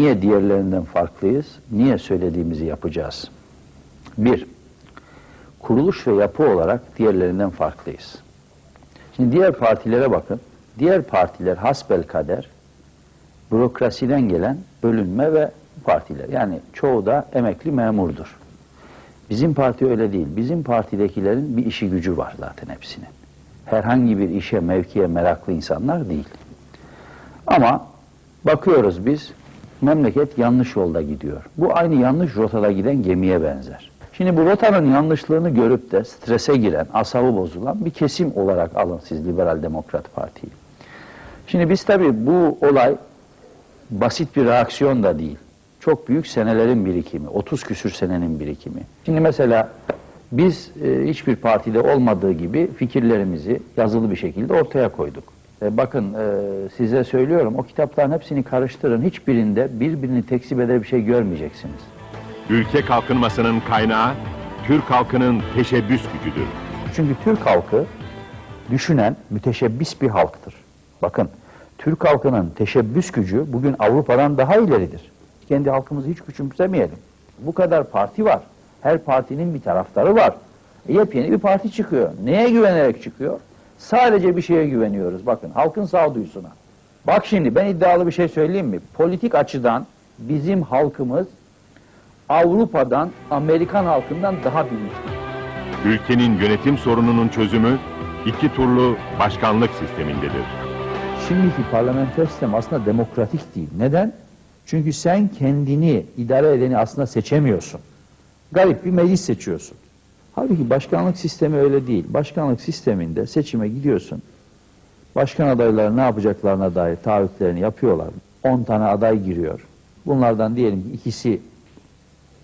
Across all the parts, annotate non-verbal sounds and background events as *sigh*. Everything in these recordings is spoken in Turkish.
Niye diğerlerinden farklıyız? Niye söylediğimizi yapacağız? Bir, kuruluş ve yapı olarak diğerlerinden farklıyız. Şimdi diğer partilere bakın. Diğer partiler hasbel kader bürokrasiden gelen bölünme ve partiler. Yani çoğu da emekli memurdur. Bizim parti öyle değil. Bizim partidekilerin bir işi gücü var zaten hepsinin. Herhangi bir işe, mevkiye meraklı insanlar değil. Ama bakıyoruz biz memleket yanlış yolda gidiyor. Bu aynı yanlış rotada giden gemiye benzer. Şimdi bu rotanın yanlışlığını görüp de strese giren, asabı bozulan bir kesim olarak alın siz Liberal Demokrat Parti'yi. Şimdi biz tabii bu olay basit bir reaksiyon da değil. Çok büyük senelerin birikimi, 30 küsür senenin birikimi. Şimdi mesela biz e, hiçbir partide olmadığı gibi fikirlerimizi yazılı bir şekilde ortaya koyduk. E, bakın e, size söylüyorum o kitapların hepsini karıştırın. Hiçbirinde birbirini tekzip eder bir şey görmeyeceksiniz. Ülke kalkınmasının kaynağı Türk halkının teşebbüs gücüdür. Çünkü Türk halkı düşünen, müteşebbis bir halktır. Bakın, Türk halkının teşebbüs gücü bugün Avrupa'dan daha ileridir. Kendi halkımızı hiç küçümsemeyelim. Bu kadar parti var. Her partinin bir taraftarı var. E, yepyeni bir parti çıkıyor. Neye güvenerek çıkıyor? Sadece bir şeye güveniyoruz. Bakın, halkın sağduyusuna. Bak şimdi ben iddialı bir şey söyleyeyim mi? Politik açıdan bizim halkımız Avrupa'dan, Amerikan halkından daha bilinçli. Ülkenin yönetim sorununun çözümü iki turlu başkanlık sistemindedir. Şimdiki parlamenter sistem aslında demokratik değil. Neden? Çünkü sen kendini idare edeni aslında seçemiyorsun. Garip bir meclis seçiyorsun. Halbuki başkanlık sistemi öyle değil. Başkanlık sisteminde seçime gidiyorsun. Başkan adayları ne yapacaklarına dair taahhütlerini yapıyorlar. 10 tane aday giriyor. Bunlardan diyelim ki ikisi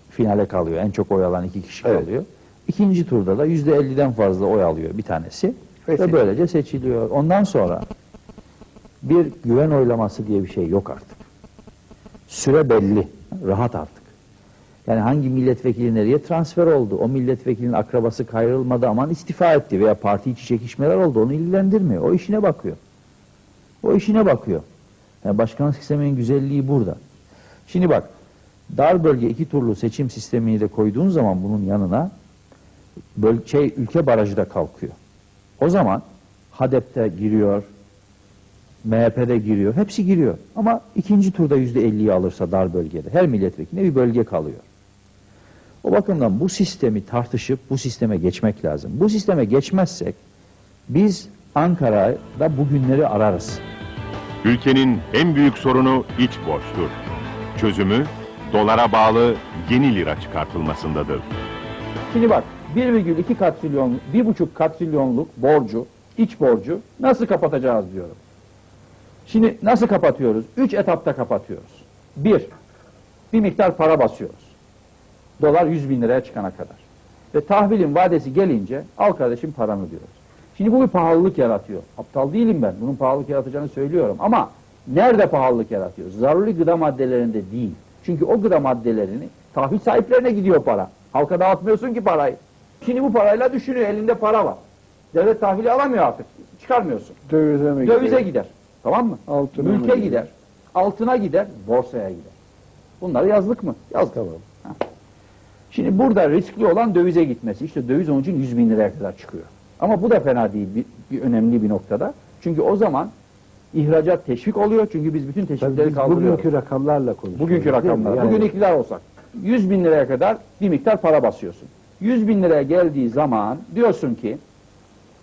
finale kalıyor. En çok oy alan iki kişi Evet. kalıyor. İkinci turda da yüzde 50'den fazla oy alıyor bir tanesi. Ve Ve böylece seçiliyor. Ondan sonra bir güven oylaması diye bir şey yok artık. Süre belli. Rahat artık. Yani hangi milletvekili nereye transfer oldu? O milletvekilinin akrabası kayrılmadı aman istifa etti veya parti içi çekişmeler oldu. Onu ilgilendirmiyor. O işine bakıyor. O işine bakıyor. Yani başkanlık sisteminin güzelliği burada. Şimdi bak dar bölge iki turlu seçim sistemini de koyduğun zaman bunun yanına böl şey ülke barajı da kalkıyor. O zaman HADEP'te giriyor, MHP'de giriyor, hepsi giriyor. Ama ikinci turda yüzde elliyi alırsa dar bölgede, her milletvekiline bir bölge kalıyor. O bakımdan bu sistemi tartışıp bu sisteme geçmek lazım. Bu sisteme geçmezsek biz Ankara'da bugünleri ararız. Ülkenin en büyük sorunu iç borçtur. Çözümü dolara bağlı yeni lira çıkartılmasındadır. Şimdi bak 1,2 katrilyon, 1,5 katrilyonluk borcu, iç borcu nasıl kapatacağız diyorum. Şimdi nasıl kapatıyoruz? Üç etapta kapatıyoruz. Bir, bir miktar para basıyoruz. Dolar 100 bin liraya çıkana kadar. Ve tahvilin vadesi gelince al kardeşim paranı diyoruz. Şimdi bu bir pahalılık yaratıyor. Aptal değilim ben. Bunun pahalılık yaratacağını söylüyorum. Ama nerede pahalılık yaratıyor? Zaruri gıda maddelerinde değil. Çünkü o gıda maddelerini tahvil sahiplerine gidiyor para. Halka dağıtmıyorsun ki parayı. Şimdi bu parayla düşünüyor. Elinde para var. Devlet tahvili alamıyor artık. Çıkarmıyorsun. Dövize mi Dövize gidiyor? gider. Tamam mı? Altına Mülke gidiyor? gider. Altına gider. Borsaya gider. Bunları yazdık mı? Yazdık. Tamam. Şimdi burada riskli olan dövize gitmesi. İşte döviz onun için 100 bin liraya kadar çıkıyor. Ama bu da fena değil bir, bir önemli bir noktada. Çünkü o zaman ihracat teşvik oluyor. Çünkü biz bütün teşvikleri biz kaldırıyoruz. bugünkü rakamlarla konuşuyoruz. Bugünkü rakamlar. Yani Bugün iktidar olsak 100 bin liraya kadar bir miktar para basıyorsun. 100 bin liraya geldiği zaman diyorsun ki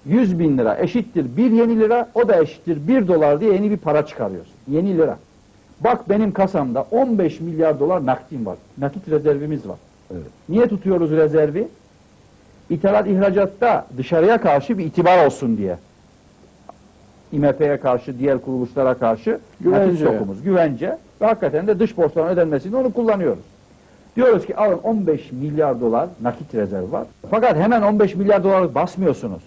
100 bin lira eşittir bir yeni lira o da eşittir bir dolar diye yeni bir para çıkarıyorsun. Yeni lira. Bak benim kasamda 15 milyar dolar nakdim var. Nakit rezervimiz var. Evet. Niye tutuyoruz rezervi? İthalat ihracatta dışarıya karşı bir itibar olsun diye. IMF'ye karşı, diğer kuruluşlara karşı Güvence. nakit stokumuz, güvence ve hakikaten de dış borçların ödenmesinde onu kullanıyoruz. Diyoruz ki alın 15 milyar dolar nakit rezerv var. Fakat hemen 15 milyar dolarlık basmıyorsunuz.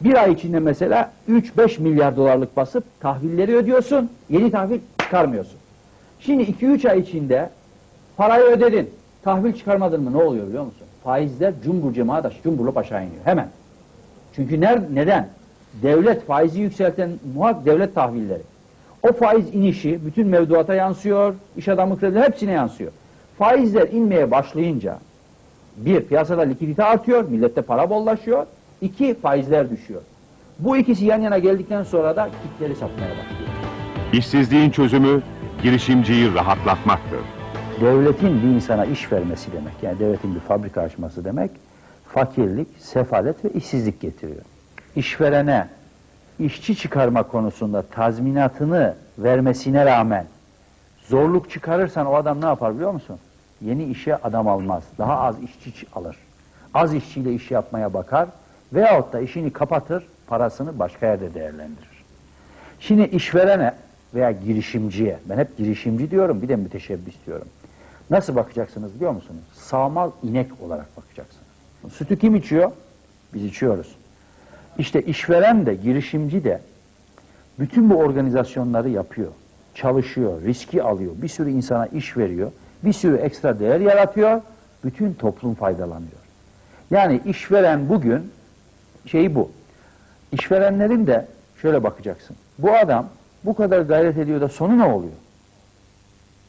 Bir ay içinde mesela 3-5 milyar dolarlık basıp tahvilleri ödüyorsun, yeni tahvil çıkarmıyorsun. Şimdi 2-3 ay içinde parayı ödedin, tahvil çıkarmadın mı ne oluyor biliyor musun? Faizler cumbur cemaat cumburlop aşağı iniyor hemen. Çünkü ner, neden? Devlet faizi yükselten muhak devlet tahvilleri. O faiz inişi bütün mevduata yansıyor, iş adamı kredileri hepsine yansıyor. Faizler inmeye başlayınca bir, piyasada likidite artıyor, millette para bollaşıyor. İki, faizler düşüyor. Bu ikisi yan yana geldikten sonra da kitleri satmaya başlıyor. İşsizliğin çözümü girişimciyi rahatlatmaktır. Devletin bir insana iş vermesi demek, yani devletin bir fabrika açması demek, fakirlik, sefalet ve işsizlik getiriyor. İşverene işçi çıkarma konusunda tazminatını vermesine rağmen zorluk çıkarırsan o adam ne yapar biliyor musun? Yeni işe adam almaz. Daha az işçi alır. Az işçiyle iş yapmaya bakar veyahut da işini kapatır, parasını başka yerde değerlendirir. Şimdi işverene veya girişimciye, ben hep girişimci diyorum bir de müteşebbis diyorum. Nasıl bakacaksınız biliyor musunuz? Sağmal inek olarak bakacaksınız. Sütü kim içiyor? Biz içiyoruz. İşte işveren de, girişimci de bütün bu organizasyonları yapıyor. Çalışıyor, riski alıyor, bir sürü insana iş veriyor, bir sürü ekstra değer yaratıyor, bütün toplum faydalanıyor. Yani işveren bugün şeyi bu. İşverenlerin de şöyle bakacaksın. Bu adam bu kadar gayret ediyor da sonu ne oluyor?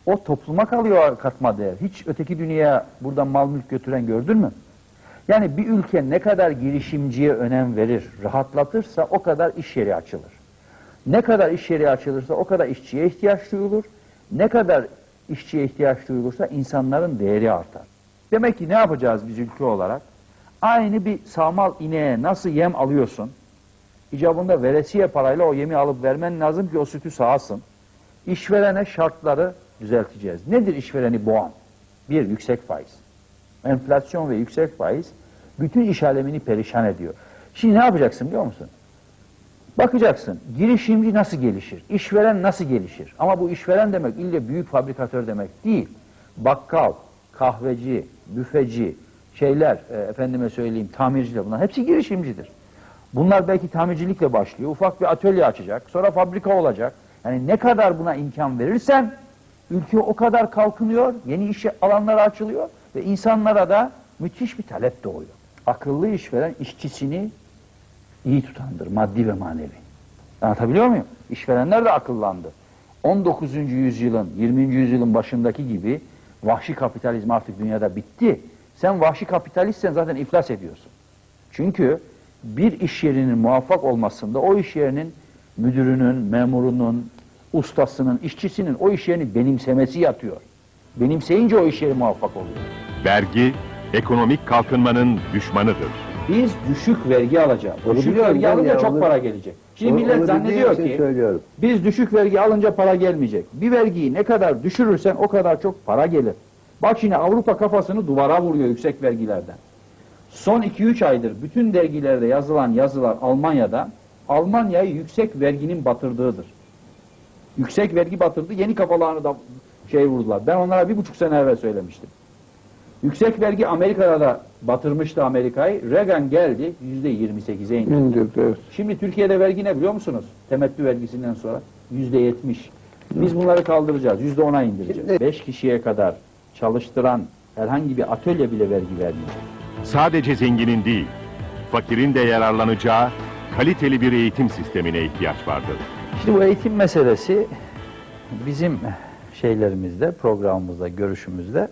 O topluma kalıyor katma değer. Hiç öteki dünyaya buradan mal mülk götüren gördün mü? Yani bir ülke ne kadar girişimciye önem verir, rahatlatırsa o kadar iş yeri açılır. Ne kadar iş yeri açılırsa o kadar işçiye ihtiyaç duyulur. Ne kadar işçiye ihtiyaç duyulursa insanların değeri artar. Demek ki ne yapacağız biz ülke olarak? Aynı bir sağmal ineğe nasıl yem alıyorsun? İcabında veresiye parayla o yemi alıp vermen lazım ki o sütü sağasın. İşverene şartları düzelteceğiz. Nedir işvereni boğan? Bir, yüksek faiz. Enflasyon ve yüksek faiz bütün iş alemini perişan ediyor. Şimdi ne yapacaksın biliyor musun? Bakacaksın girişimci nasıl gelişir, işveren nasıl gelişir. Ama bu işveren demek ille büyük fabrikatör demek değil. Bakkal, kahveci, büfeci, şeyler, e, efendime söyleyeyim tamirciler bunlar hepsi girişimcidir. Bunlar belki tamircilikle başlıyor, ufak bir atölye açacak, sonra fabrika olacak. Yani ne kadar buna imkan verirsen ülke o kadar kalkınıyor, yeni iş alanları açılıyor ve insanlara da müthiş bir talep doğuyor. Akıllı işveren işçisini iyi tutandır, maddi ve manevi. Anlatabiliyor muyum? İşverenler de akıllandı. 19. yüzyılın, 20. yüzyılın başındaki gibi vahşi kapitalizm artık dünyada bitti. Sen vahşi kapitalistsen zaten iflas ediyorsun. Çünkü bir iş yerinin muvaffak olmasında o iş yerinin müdürünün, memurunun, ustasının, işçisinin o iş yerini benimsemesi yatıyor. Benimseyince o iş yeri muvaffak oluyor. Vergi, ekonomik kalkınmanın düşmanıdır. Biz düşük vergi alacağız. Onu düşük biliyorum vergi ben alınca ya, çok onu- para gelecek. Şimdi Onu- millet onu zannediyor için ki söylüyorum. biz düşük vergi alınca para gelmeyecek. Bir vergiyi ne kadar düşürürsen o kadar çok para gelir. Bak şimdi Avrupa kafasını duvara vuruyor yüksek vergilerden. Son 2-3 aydır bütün dergilerde yazılan yazılar Almanya'da Almanya'yı yüksek verginin batırdığıdır. Yüksek vergi batırdı. Yeni kafalarını da şey vurdular. Ben onlara bir buçuk sene evvel söylemiştim. Yüksek vergi Amerika'da da batırmıştı Amerika'yı. Reagan geldi yüzde 28'e indi. İndirdi, evet. Şimdi Türkiye'de vergi ne biliyor musunuz? Temettü vergisinden sonra yüzde 70. Biz bunları kaldıracağız. Yüzde 10'a indireceğiz. Şimdi- 5 kişiye kadar çalıştıran herhangi bir atölye bile vergi vermeyecek. Sadece zenginin değil, fakirin de yararlanacağı kaliteli bir eğitim sistemine ihtiyaç vardır. Şimdi bu eğitim meselesi bizim şeylerimizde, programımızda, görüşümüzde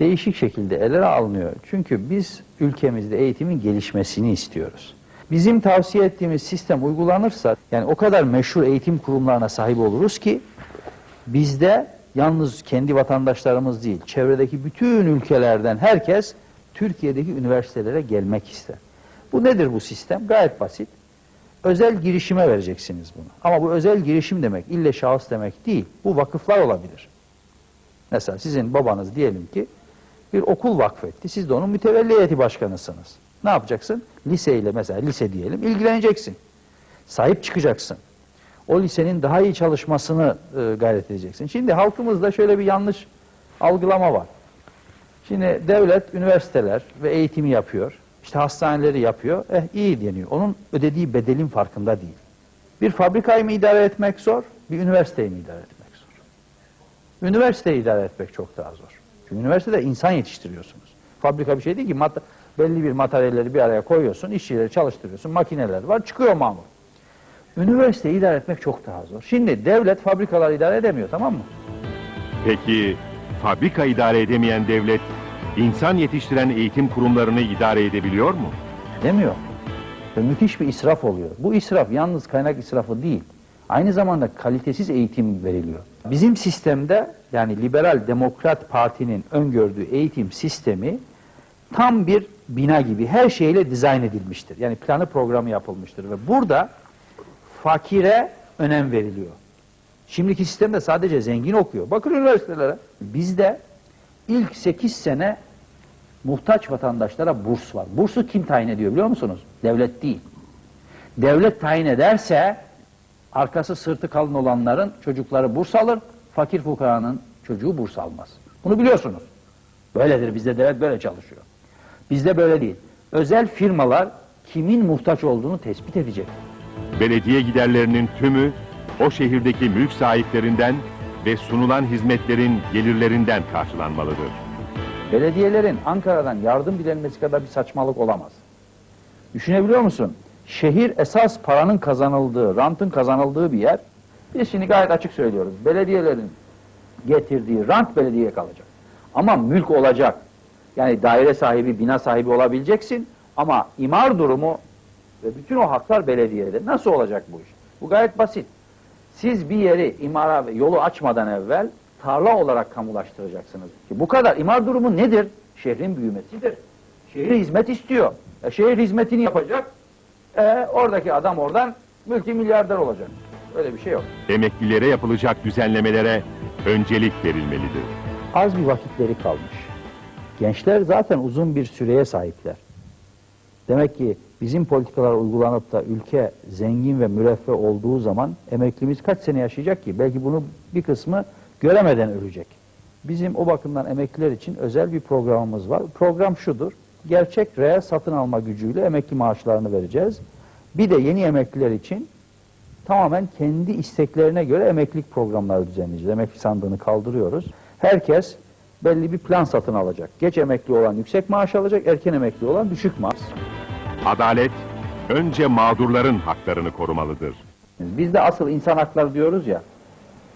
değişik şekilde ele alınıyor. Çünkü biz ülkemizde eğitimin gelişmesini istiyoruz. Bizim tavsiye ettiğimiz sistem uygulanırsa, yani o kadar meşhur eğitim kurumlarına sahip oluruz ki, bizde yalnız kendi vatandaşlarımız değil, çevredeki bütün ülkelerden herkes Türkiye'deki üniversitelere gelmek ister. Bu nedir bu sistem? Gayet basit. Özel girişime vereceksiniz bunu. Ama bu özel girişim demek ille şahıs demek değil. Bu vakıflar olabilir. Mesela sizin babanız diyelim ki bir okul vakfetti. Siz de onun mütevelli heyeti başkanısınız. Ne yapacaksın? Liseyle mesela lise diyelim ilgileneceksin. Sahip çıkacaksın. O lisenin daha iyi çalışmasını e, gayret edeceksin. Şimdi halkımızda şöyle bir yanlış algılama var. Şimdi devlet üniversiteler ve eğitimi yapıyor. İşte hastaneleri yapıyor. Eh iyi deniyor. Onun ödediği bedelin farkında değil. Bir fabrikayı mı idare etmek zor, bir üniversiteyi mi idare etmek zor? Üniversiteyi idare etmek çok daha zor. Çünkü üniversitede insan yetiştiriyorsunuz. Fabrika bir şey değil ki belli bir materyalleri bir araya koyuyorsun, işçileri çalıştırıyorsun, makineler var, çıkıyor mamur. Üniversiteyi idare etmek çok daha zor. Şimdi devlet fabrikaları idare edemiyor tamam mı? Peki fabrika idare edemeyen devlet insan yetiştiren eğitim kurumlarını idare edebiliyor mu? Demiyor. Ve müthiş bir israf oluyor. Bu israf yalnız kaynak israfı değil. Aynı zamanda kalitesiz eğitim veriliyor. Bizim sistemde yani Liberal Demokrat Parti'nin öngördüğü eğitim sistemi tam bir bina gibi her şeyle dizayn edilmiştir. Yani planı programı yapılmıştır ve burada fakire önem veriliyor. Şimdiki sistemde sadece zengin okuyor. Bakın üniversitelere. Bizde ilk 8 sene muhtaç vatandaşlara burs var. Bursu kim tayin ediyor biliyor musunuz? Devlet değil. Devlet tayin ederse arkası sırtı kalın olanların çocukları burs alır, fakir fukaranın çocuğu burs almaz. Bunu biliyorsunuz. Böyledir bizde devlet böyle çalışıyor. Bizde böyle değil. Özel firmalar kimin muhtaç olduğunu tespit edecek. Belediye giderlerinin tümü o şehirdeki mülk sahiplerinden ve sunulan hizmetlerin gelirlerinden karşılanmalıdır. Belediyelerin Ankara'dan yardım dilenmesi kadar bir saçmalık olamaz. Düşünebiliyor musun? Şehir esas paranın kazanıldığı, rantın kazanıldığı bir yer. Biz şimdi gayet açık söylüyoruz. Belediyelerin getirdiği rant belediyeye kalacak. Ama mülk olacak. Yani daire sahibi, bina sahibi olabileceksin. Ama imar durumu ve bütün o haklar belediyede. Nasıl olacak bu iş? Bu gayet basit. Siz bir yeri imara ve yolu açmadan evvel tarla olarak kamulaştıracaksınız. Ki bu kadar. İmar durumu nedir? Şehrin büyümesidir. Şehir hizmet istiyor. E, şehir hizmetini yapacak. E, oradaki adam oradan multi milyarder olacak. Öyle bir şey yok. Emeklilere yapılacak düzenlemelere öncelik verilmelidir. Az bir vakitleri kalmış. Gençler zaten uzun bir süreye sahipler. Demek ki bizim politikalar uygulanıp da ülke zengin ve müreffeh olduğu zaman emeklimiz kaç sene yaşayacak ki? Belki bunu bir kısmı göremeden ölecek. Bizim o bakımdan emekliler için özel bir programımız var. Program şudur. Gerçek reel satın alma gücüyle emekli maaşlarını vereceğiz. Bir de yeni emekliler için tamamen kendi isteklerine göre emeklilik programları düzenleyeceğiz. Emekli sandığını kaldırıyoruz. Herkes belli bir plan satın alacak. Geç emekli olan yüksek maaş alacak, erken emekli olan düşük maaş. Adalet önce mağdurların haklarını korumalıdır. Biz de asıl insan hakları diyoruz ya,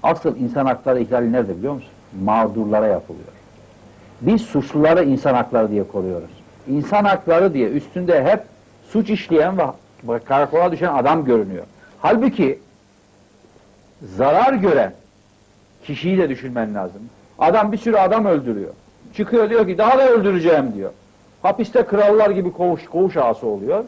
asıl insan hakları ihlali nerede biliyor musun? Mağdurlara yapılıyor. Biz suçluları insan hakları diye koruyoruz. İnsan hakları diye üstünde hep suç işleyen ve karakola düşen adam görünüyor. Halbuki zarar gören kişiyi de düşünmen lazım. Adam bir sürü adam öldürüyor. Çıkıyor diyor ki daha da öldüreceğim diyor. Hapiste krallar gibi koğuş, koğuş ağası oluyor.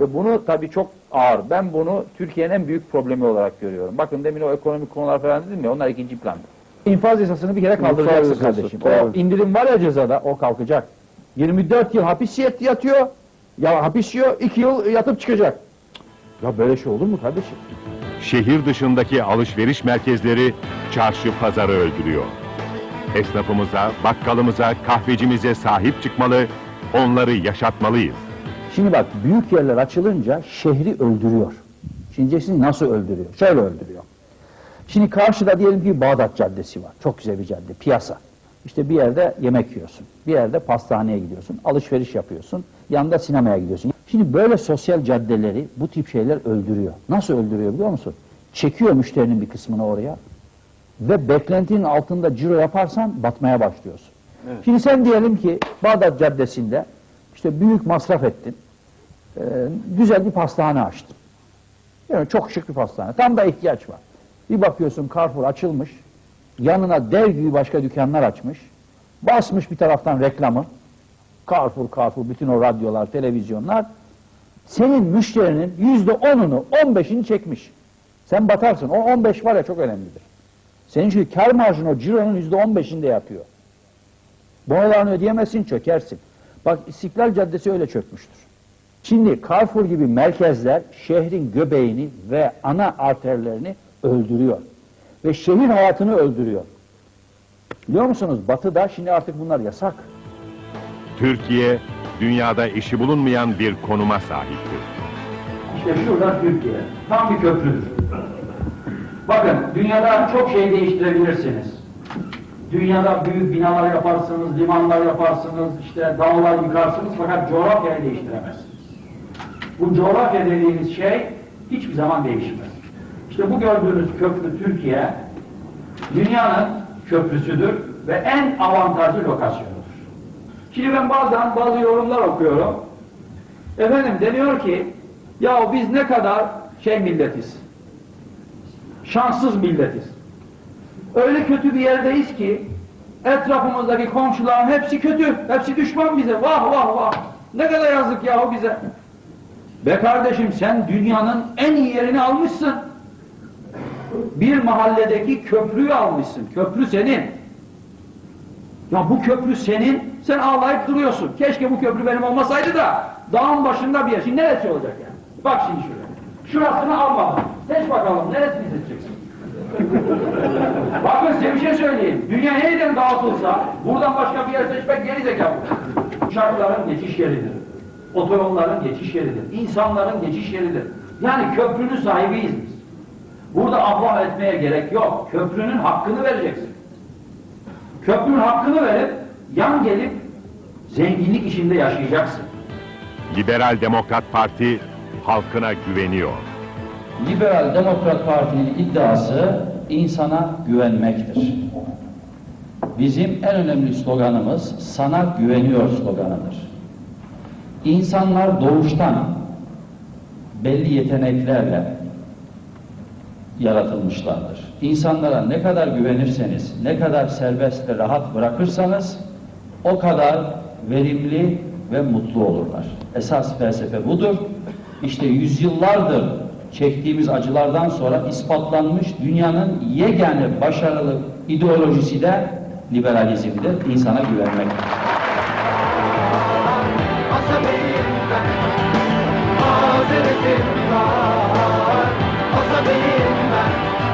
Ve bunu tabii çok ağır. Ben bunu Türkiye'nin en büyük problemi olarak görüyorum. Bakın demin o ekonomik konular falan dedim ya onlar ikinci planda. İnfaz yasasını bir kere kaldıracaksın kardeşim. O indirim var ya cezada o kalkacak. 24 yıl hapis yat- yatıyor. Ya hapis yiyor 2 yıl yatıp çıkacak. Ya böyle şey olur mu kardeşim? Şehir dışındaki alışveriş merkezleri çarşı pazarı öldürüyor. Esnafımıza, bakkalımıza, kahvecimize sahip çıkmalı, onları yaşatmalıyız. Şimdi bak büyük yerler açılınca şehri öldürüyor. Şimdi nasıl öldürüyor? Şöyle öldürüyor. Şimdi karşıda diyelim ki Bağdat Caddesi var. Çok güzel bir cadde, piyasa. İşte bir yerde yemek yiyorsun. Bir yerde pastaneye gidiyorsun. Alışveriş yapıyorsun. Yanında sinemaya gidiyorsun. Şimdi böyle sosyal caddeleri bu tip şeyler öldürüyor. Nasıl öldürüyor biliyor musun? Çekiyor müşterinin bir kısmını oraya. Ve beklentinin altında ciro yaparsan batmaya başlıyorsun. Şimdi sen diyelim ki Bağdat Caddesi'nde işte büyük masraf ettin. Ee, güzel bir pastane açtın. Yani çok şık bir pastane. Tam da ihtiyaç var. Bir bakıyorsun Carrefour açılmış. Yanına dev gibi başka dükkanlar açmış. Basmış bir taraftan reklamı. Carrefour, Carrefour, bütün o radyolar, televizyonlar. Senin müşterinin yüzde onunu, on beşini çekmiş. Sen batarsın. O on beş var ya çok önemlidir. Senin çünkü kar marjın o cironun yüzde on beşinde yatıyor. Bonolarını ödeyemezsin, çökersin. Bak İstiklal Caddesi öyle çökmüştür. Şimdi Carrefour gibi merkezler şehrin göbeğini ve ana arterlerini öldürüyor. Ve şehir hayatını öldürüyor. Biliyor musunuz batıda şimdi artık bunlar yasak. Türkiye, dünyada eşi bulunmayan bir konuma sahiptir. İşte şurada Türkiye. Tam bir köprüdür. Bakın dünyada çok şey değiştirebilirsiniz. Dünyada büyük binalar yaparsınız, limanlar yaparsınız, işte dağlar yıkarsınız fakat coğrafyayı değiştiremezsiniz. Bu coğrafya dediğimiz şey Hiçbir zaman değişmez. İşte bu gördüğünüz köprü Türkiye dünyanın köprüsüdür ve en avantajlı lokasyonudur. Şimdi ben bazen bazı yorumlar okuyorum. Efendim deniyor ki ya biz ne kadar şey milletiz. Şanssız milletiz. Öyle kötü bir yerdeyiz ki etrafımızdaki komşuların hepsi kötü. Hepsi düşman bize. Vah vah vah. Ne kadar yazık yahu bize. Be kardeşim sen dünyanın en iyi yerini almışsın. Bir mahalledeki köprüyü almışsın. Köprü senin. Ya bu köprü senin. Sen ağlayıp duruyorsun. Keşke bu köprü benim olmasaydı da dağın başında bir yer. Şimdi neresi olacak yani? Bak şimdi şuraya. Şurasını almadım. Seç bakalım. Neresini seçeceksin? *laughs* Bakın size bir şey söyleyeyim. Dünya yeniden dağıtılsa buradan başka bir yer seçmek geri zekalı. Uçakların geçiş yeridir. Otoyolların geçiş yeridir. İnsanların geçiş yeridir. Yani köprünün sahibiyiz biz. Burada afah etmeye gerek yok. Köprünün hakkını vereceksin. Köprünün hakkını verip yan gelip zenginlik içinde yaşayacaksın. Liberal Demokrat Parti halkına güveniyor. Liberal Demokrat Parti'nin iddiası insana güvenmektir. Bizim en önemli sloganımız sana güveniyor sloganıdır. İnsanlar doğuştan belli yeteneklerle yaratılmışlardır. İnsanlara ne kadar güvenirseniz, ne kadar serbest ve rahat bırakırsanız o kadar verimli ve mutlu olurlar. Esas felsefe budur. İşte yüzyıllardır çektiğimiz acılardan sonra ispatlanmış dünyanın yegane başarılı ideolojisi de liberalizmdir. İnsana güvenmektir.